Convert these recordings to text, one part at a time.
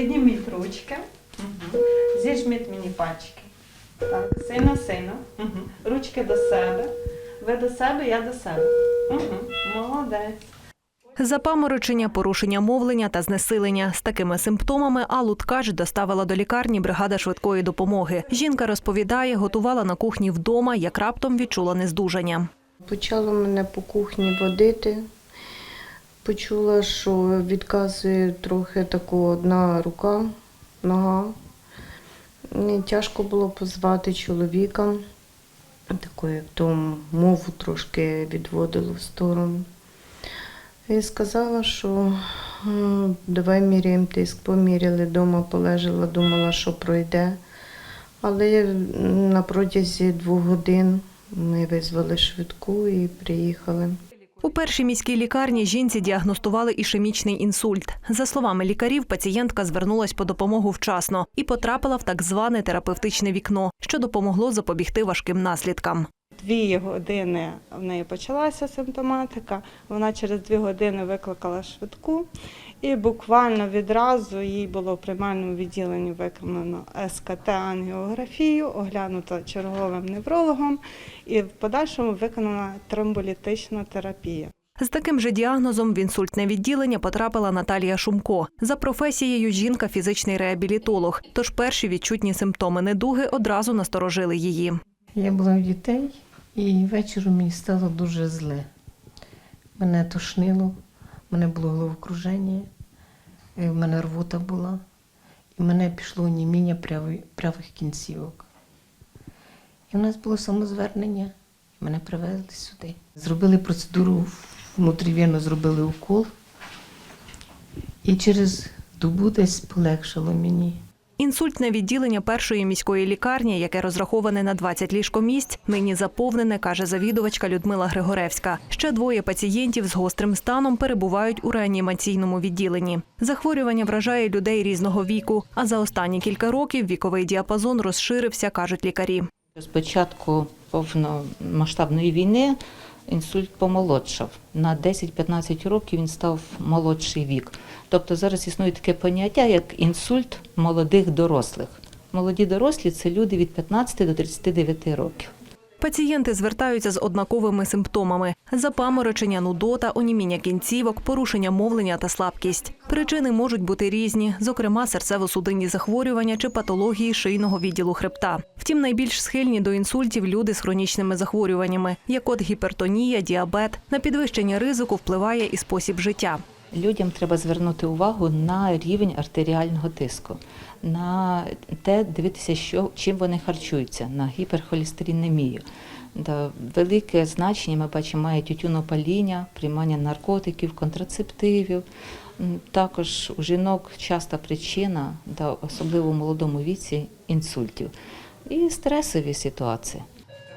Підніміть ручки. Угу. Зіжміть мені пальчики. Так, сильно, сильно. Угу. Ручки до себе. Ви до себе, я до себе. Угу. Молодець. Запаморочення, порушення мовлення та знесилення. З такими симптомами Аллу Ткач доставила до лікарні бригада швидкої допомоги. Жінка розповідає, готувала на кухні вдома, як раптом відчула нездужання. Почало мене по кухні водити. Почула, що відказує трохи тако одна рука, нога. Тяжко було позвати чоловіка. Тако, як то мову трошки відводило в сторону. І сказала, що давай міряємо тиск. Поміряли вдома, полежала, думала, що пройде. Але на протязі двох годин ми визвали швидку і приїхали. У першій міській лікарні жінці діагностували ішемічний інсульт. За словами лікарів, пацієнтка звернулась по допомогу вчасно і потрапила в так зване терапевтичне вікно, що допомогло запобігти важким наслідкам. Дві години в неї почалася симптоматика. Вона через дві години викликала швидку, і буквально відразу їй було в приймальному відділенні виконано СКТ ангіографію, оглянуто черговим неврологом, і в подальшому виконана тромболітична терапія. З таким же діагнозом в інсультне відділення потрапила Наталія Шумко. За професією жінка фізичний реабілітолог. Тож перші відчутні симптоми недуги одразу насторожили її. Я була у дітей, і ввечері мені стало дуже зле. Мене тошнило, в мене було головокруження, е, в мене рвота була, і в мене пішло оніміння правих, правих кінцівок. І в нас було самозвернення, і мене привезли сюди. Зробили процедуру внутрівенно, зробили укол, і через добу десь полегшало мені. Інсультне відділення першої міської лікарні, яке розраховане на 20 ліжкомісць, нині заповнене, каже завідувачка Людмила Григоревська. Ще двоє пацієнтів з гострим станом перебувають у реанімаційному відділенні. Захворювання вражає людей різного віку. А за останні кілька років віковий діапазон розширився, кажуть лікарі. З початку повномасштабної війни інсульт помолодшав. На 10-15 років він став молодший вік. Тобто зараз існує таке поняття, як інсульт молодих дорослих. Молоді дорослі це люди від 15 до 39 років. Пацієнти звертаються з однаковими симптомами: запаморочення, нудота, оніміння кінцівок, порушення мовлення та слабкість. Причини можуть бути різні, зокрема серцево-судинні захворювання чи патології шийного відділу хребта. Втім, найбільш схильні до інсультів люди з хронічними захворюваннями, як от гіпертонія, діабет. На підвищення ризику впливає і спосіб життя. Людям треба звернути увагу на рівень артеріального тиску, на те, дивитися, що, чим вони харчуються, на гіперхолестеринемію. Да, велике значення ми бачимо має тютюнопаління, приймання наркотиків, контрацептивів. Також у жінок часта причина, да, особливо у молодому віці, інсультів і стресові ситуації.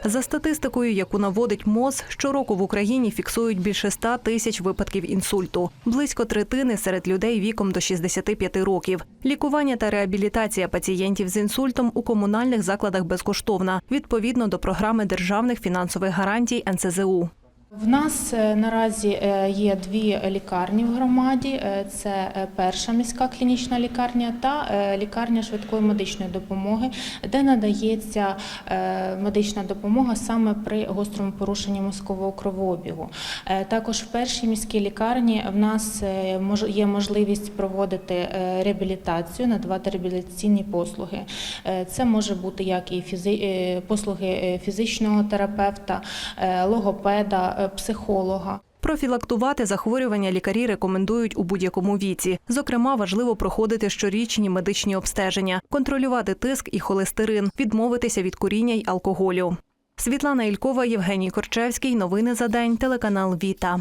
За статистикою, яку наводить МОЗ, щороку в Україні фіксують більше 100 тисяч випадків інсульту, близько третини серед людей віком до 65 років. Лікування та реабілітація пацієнтів з інсультом у комунальних закладах безкоштовна, відповідно до програми державних фінансових гарантій НСЗУ. В нас е, наразі е, є дві лікарні в громаді: Е, це перша міська клінічна лікарня та лікарня швидкої медичної допомоги, де надається медична допомога саме при гострому порушенні мозкового кровообігу. Також в першій міській лікарні в нас є можливість проводити реабілітацію, надавати реабілітаційні послуги. Це може бути як і послуги фізичного терапевта, логопеда, психолога. Профілактувати захворювання лікарі рекомендують у будь-якому віці. Зокрема, важливо проходити щорічні медичні обстеження, контролювати тиск і холестерин, відмовитися від куріння й алкоголю. Світлана Ількова, Євгеній Корчевський. Новини за день. Телеканал Віта.